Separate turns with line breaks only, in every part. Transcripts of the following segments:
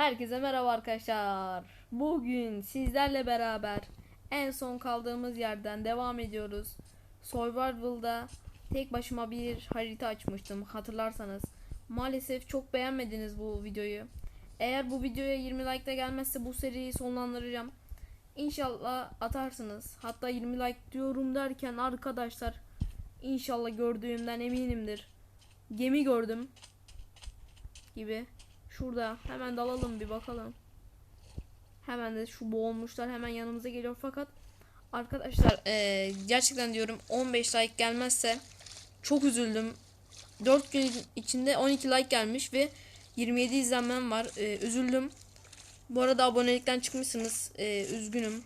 Herkese merhaba arkadaşlar. Bugün sizlerle beraber en son kaldığımız yerden devam ediyoruz. Survival'da tek başıma bir harita açmıştım hatırlarsanız. Maalesef çok beğenmediniz bu videoyu. Eğer bu videoya 20 like de gelmezse bu seriyi sonlandıracağım. İnşallah atarsınız. Hatta 20 like diyorum derken arkadaşlar inşallah gördüğümden eminimdir. Gemi gördüm gibi. Şurada hemen dalalım bir bakalım. Hemen de şu boğulmuşlar hemen yanımıza geliyor fakat arkadaşlar eee, gerçekten diyorum 15 like gelmezse çok üzüldüm. 4 gün içinde 12 like gelmiş ve 27 izlenmem var. Eee, üzüldüm. Bu arada abonelikten çıkmışsınız. Eee, üzgünüm.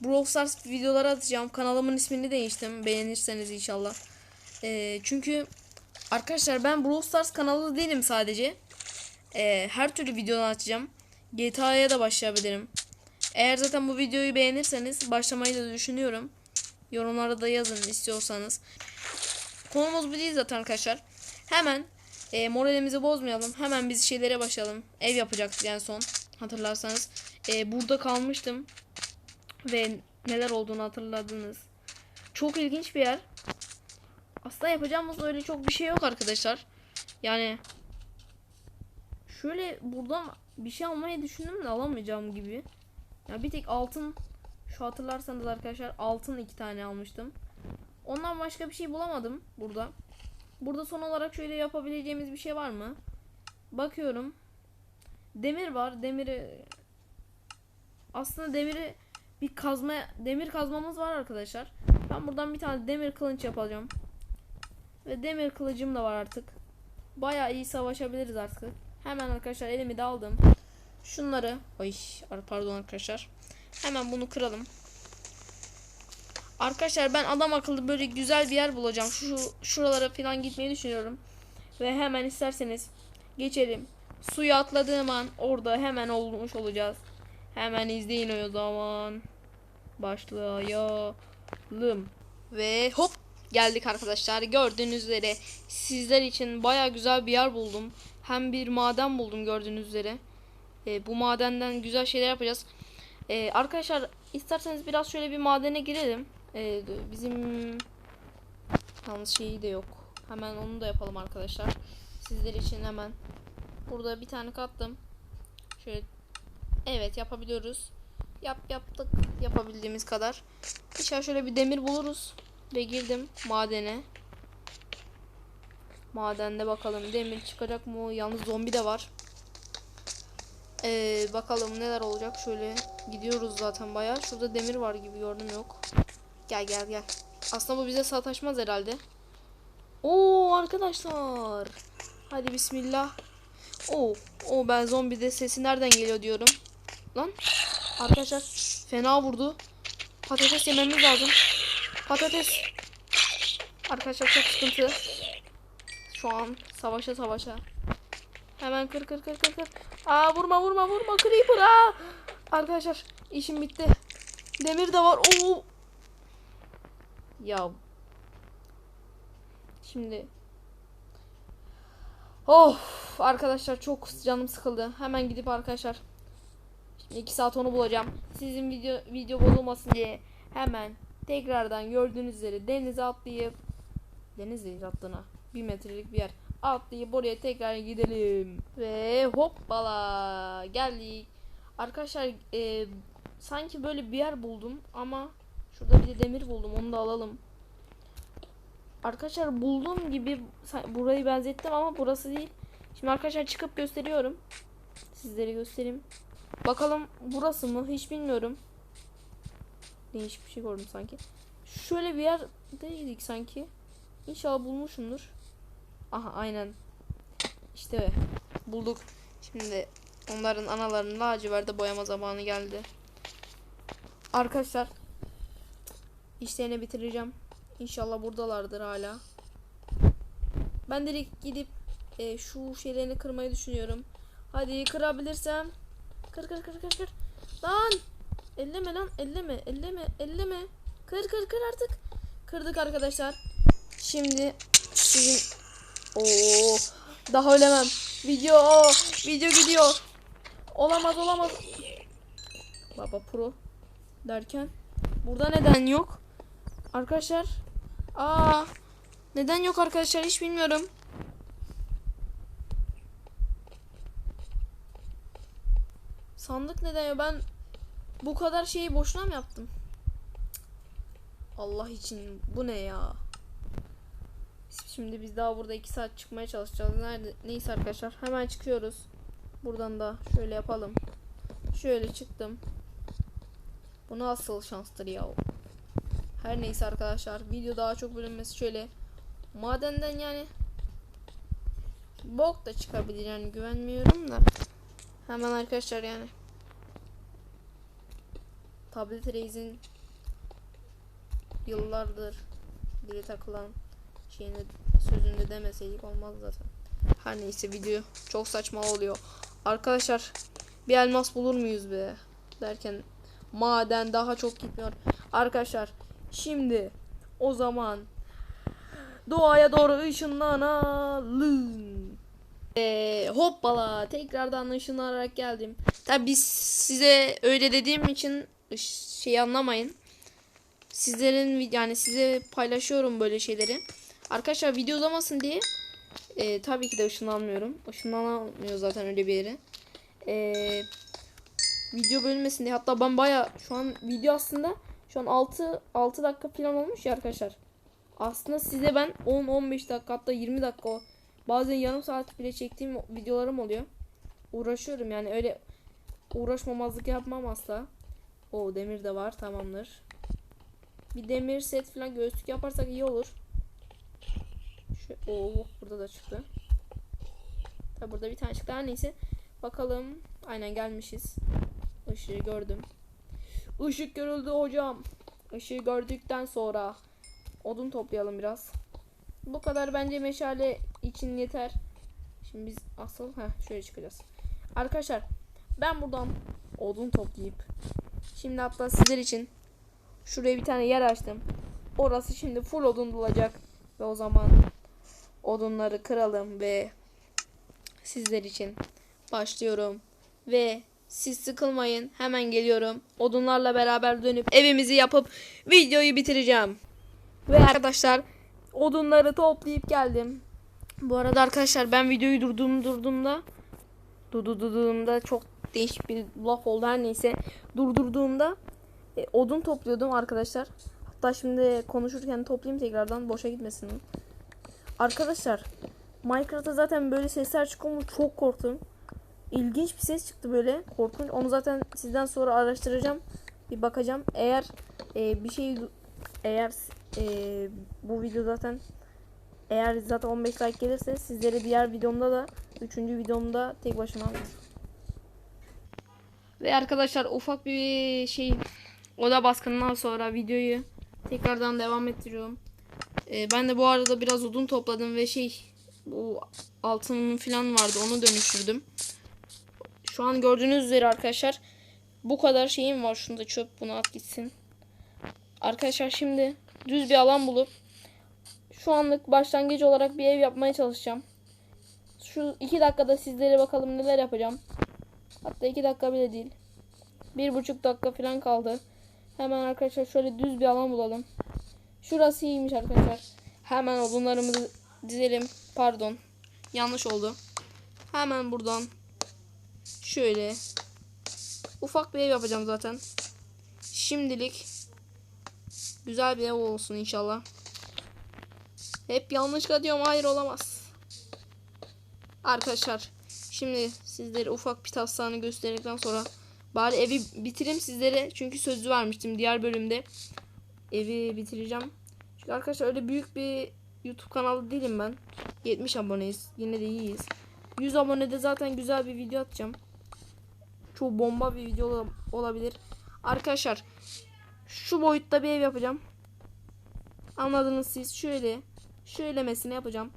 Brawl Stars videoları atacağım. Kanalımın ismini değiştim. Beğenirseniz inşallah. Eee, çünkü arkadaşlar ben Brawl Stars kanalı değilim sadece. Ee, her türlü videonu açacağım. GTA'ya da başlayabilirim. Eğer zaten bu videoyu beğenirseniz başlamayı da düşünüyorum. Yorumlara da yazın istiyorsanız. Konumuz bu değil zaten arkadaşlar. Hemen e, moralimizi bozmayalım. Hemen biz şeylere başlayalım. Ev yapacaktık en son. Hatırlarsanız. E, burada kalmıştım. Ve neler olduğunu hatırladınız. Çok ilginç bir yer. Aslında yapacağımız öyle çok bir şey yok arkadaşlar. Yani Şöyle buradan bir şey almayı düşündüm de alamayacağım gibi. Ya bir tek altın şu hatırlarsanız arkadaşlar altın iki tane almıştım. Ondan başka bir şey bulamadım burada. Burada son olarak şöyle yapabileceğimiz bir şey var mı? Bakıyorum. Demir var. Demiri aslında demiri bir kazma demir kazmamız var arkadaşlar. Ben buradan bir tane demir kılıç yapacağım. Ve demir kılıcım da var artık. Bayağı iyi savaşabiliriz artık. Hemen arkadaşlar elimi de aldım. Şunları, ay pardon arkadaşlar. Hemen bunu kıralım. Arkadaşlar ben adam akıllı böyle güzel bir yer bulacağım. Şu şuralara falan gitmeyi düşünüyorum. Ve hemen isterseniz geçelim. Suya atladığım an orada hemen olmuş olacağız. Hemen izleyin o zaman. Başlayalım. Ve hop geldik arkadaşlar. Gördüğünüz üzere sizler için baya güzel bir yer buldum. Hem bir maden buldum gördüğünüz üzere. E, bu madenden güzel şeyler yapacağız. E, arkadaşlar isterseniz biraz şöyle bir madene girelim. E, bizim yalnız şeyi de yok. Hemen onu da yapalım arkadaşlar. Sizler için hemen. Burada bir tane kattım. Şöyle evet yapabiliyoruz. Yap yaptık yapabildiğimiz kadar. İnşallah şöyle bir demir buluruz. Ve girdim madene. Madende bakalım demir çıkacak mı? Yalnız zombi de var. Ee, bakalım neler olacak. Şöyle gidiyoruz zaten bayağı. Şurada demir var gibi gördüm yok. Gel gel gel. Aslında bu bize sataşmaz herhalde. Oo arkadaşlar. Hadi bismillah. Oo, o ben zombi de sesi nereden geliyor diyorum. Lan arkadaşlar fena vurdu. Patates yememiz lazım. Patates. Arkadaşlar çok sıkıntı. Şu an savaşa savaşa. Hemen kır kır kır kır kır. Aa vurma vurma vurma creeper aa. Arkadaşlar işim bitti. Demir de var. Oo. Ya. Şimdi. Oh arkadaşlar çok canım sıkıldı. Hemen gidip arkadaşlar. Şimdi 2 saat onu bulacağım. Sizin video video bozulmasın diye hemen tekrardan gördüğünüz üzere denize atlayıp deniz değil bir metrelik bir yer. Atlayıp oraya tekrar gidelim. Ve hoppala geldik. Arkadaşlar e, sanki böyle bir yer buldum ama şurada bir de demir buldum onu da alalım. Arkadaşlar bulduğum gibi burayı benzettim ama burası değil. Şimdi arkadaşlar çıkıp gösteriyorum. Sizlere göstereyim. Bakalım burası mı? Hiç bilmiyorum. Değişik bir şey gördüm sanki. Şöyle bir yerdeydik sanki. İnşallah bulmuşumdur. Aha aynen. İşte bulduk. Şimdi onların analarını laciverde boyama zamanı geldi. Arkadaşlar işlerini bitireceğim. İnşallah buradalardır hala. Ben direkt gidip e, şu şeylerini kırmayı düşünüyorum. Hadi kırabilirsem. Kır kır kır kır kır. Lan! Elleme lan elleme elleme elleme. Kır kır kır artık. Kırdık arkadaşlar. Şimdi sizin Oo daha ölemem. Video video gidiyor. Olamaz olamaz. Baba pro derken burada neden yok? Arkadaşlar. Aa neden yok arkadaşlar hiç bilmiyorum. Sandık neden ya ben bu kadar şeyi boşuna mı yaptım? Allah için bu ne ya? Şimdi biz daha burada 2 saat çıkmaya çalışacağız. Nerede? Neyse arkadaşlar hemen çıkıyoruz. Buradan da şöyle yapalım. Şöyle çıktım. Bu nasıl şanstır ya? Her neyse arkadaşlar video daha çok bölünmesi şöyle. Madenden yani bok da çıkabilir yani güvenmiyorum da. Hemen arkadaşlar yani. Tablet Reis'in yıllardır dili takılan şeyini sözünde demeseydik olmaz zaten. Her neyse video çok saçma oluyor. Arkadaşlar bir elmas bulur muyuz be? Derken maden daha çok gitmiyor. Arkadaşlar şimdi o zaman doğaya doğru ışınlanalım. Ee, hoppala tekrardan ışınlanarak geldim. Tabi size öyle dediğim için şey anlamayın. Sizlerin yani size paylaşıyorum böyle şeyleri. Arkadaşlar video uzamasın diye e, tabii ki de ışınlanmıyorum. Işınlanamıyor zaten öyle bir yere. E, video bölünmesin diye. Hatta ben baya şu an video aslında şu an 6 6 dakika falan olmuş ya arkadaşlar. Aslında size ben 10 15 dakika hatta 20 dakika bazen yarım saat bile çektiğim videolarım oluyor. Uğraşıyorum yani öyle uğraşmamazlık yapmam asla. O demir de var tamamdır. Bir demir set falan göğüslük yaparsak iyi olur. Oo, burada da çıktı. Tabi burada bir tane çıktı. Her neyse. Bakalım. Aynen gelmişiz. Işığı gördüm. Işık görüldü hocam. Işığı gördükten sonra odun toplayalım biraz. Bu kadar bence meşale için yeter. Şimdi biz asıl ha şöyle çıkacağız. Arkadaşlar ben buradan odun toplayıp şimdi hatta sizler için şuraya bir tane yer açtım. Orası şimdi full odun olacak ve o zaman odunları kıralım ve sizler için başlıyorum. Ve siz sıkılmayın hemen geliyorum. Odunlarla beraber dönüp evimizi yapıp videoyu bitireceğim. Ve arkadaşlar odunları toplayıp geldim. Bu arada arkadaşlar ben videoyu durduğum durduğumda durdurduğumda çok değişik bir laf oldu. Her neyse durdurduğumda e, odun topluyordum arkadaşlar. Hatta şimdi konuşurken toplayayım tekrardan boşa gitmesin Arkadaşlar Minecraft'ta zaten böyle sesler çıkıyor çok korktum. İlginç bir ses çıktı böyle korkunç. Onu zaten sizden sonra araştıracağım. Bir bakacağım. Eğer e, bir şey eğer e, bu video zaten eğer zaten 15 like gelirse sizlere diğer videomda da 3. videomda tek başıma ve arkadaşlar ufak bir şey oda baskınından sonra videoyu tekrardan devam ettiriyorum. Ee, ben de bu arada biraz odun topladım ve şey bu altın falan vardı onu dönüştürdüm. Şu an gördüğünüz üzere arkadaşlar bu kadar şeyim var. Şunu da çöp bunu at gitsin. Arkadaşlar şimdi düz bir alan bulup şu anlık başlangıç olarak bir ev yapmaya çalışacağım. Şu iki dakikada sizlere bakalım neler yapacağım. Hatta iki dakika bile değil. Bir buçuk dakika falan kaldı. Hemen arkadaşlar şöyle düz bir alan bulalım. Şurası iyiymiş arkadaşlar. Hemen odunlarımızı dizelim. Pardon. Yanlış oldu. Hemen buradan şöyle ufak bir ev yapacağım zaten. Şimdilik güzel bir ev olsun inşallah. Hep yanlış katıyorum. Hayır olamaz. Arkadaşlar şimdi sizlere ufak bir taslağını gösterdikten sonra bari evi bitireyim sizlere. Çünkü sözü vermiştim diğer bölümde. Evi bitireceğim. Çünkü arkadaşlar öyle büyük bir YouTube kanalı değilim ben. 70 aboneyiz. Yine de iyiyiz. 100 abonede zaten güzel bir video atacağım. Çok bomba bir video ola- olabilir. Arkadaşlar şu boyutta bir ev yapacağım. Anladınız siz. Şöyle şöylemesine yapacağım.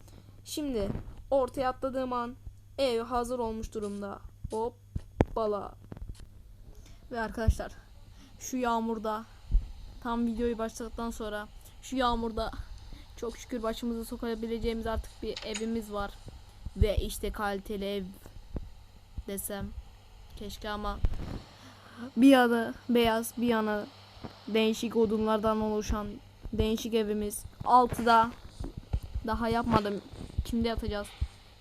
Şimdi ortaya atladığım an ev hazır olmuş durumda. Hoppala. Ve arkadaşlar şu yağmurda tam videoyu başladıktan sonra şu yağmurda çok şükür başımızı sokabileceğimiz artık bir evimiz var. Ve işte kaliteli ev desem Keşke ama bir yanı beyaz bir yanı değişik odunlardan oluşan değişik evimiz. Altıda daha yapmadım. Şimdi yatacağız.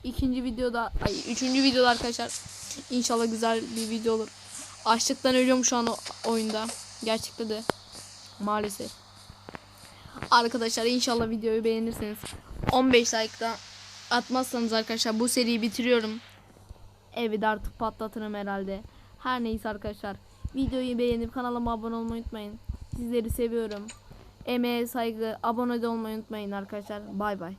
İkinci videoda ay üçüncü videoda arkadaşlar inşallah güzel bir video olur. Açlıktan ölüyorum şu an oyunda. Gerçekte de maalesef. Arkadaşlar inşallah videoyu beğenirsiniz. 15 like'da atmazsanız arkadaşlar bu seriyi bitiriyorum. Evi de artık patlatırım herhalde. Her neyse arkadaşlar. Videoyu beğenip kanalıma abone olmayı unutmayın. Sizleri seviyorum. Emeğe saygı, abone olmayı unutmayın arkadaşlar. Bay bay.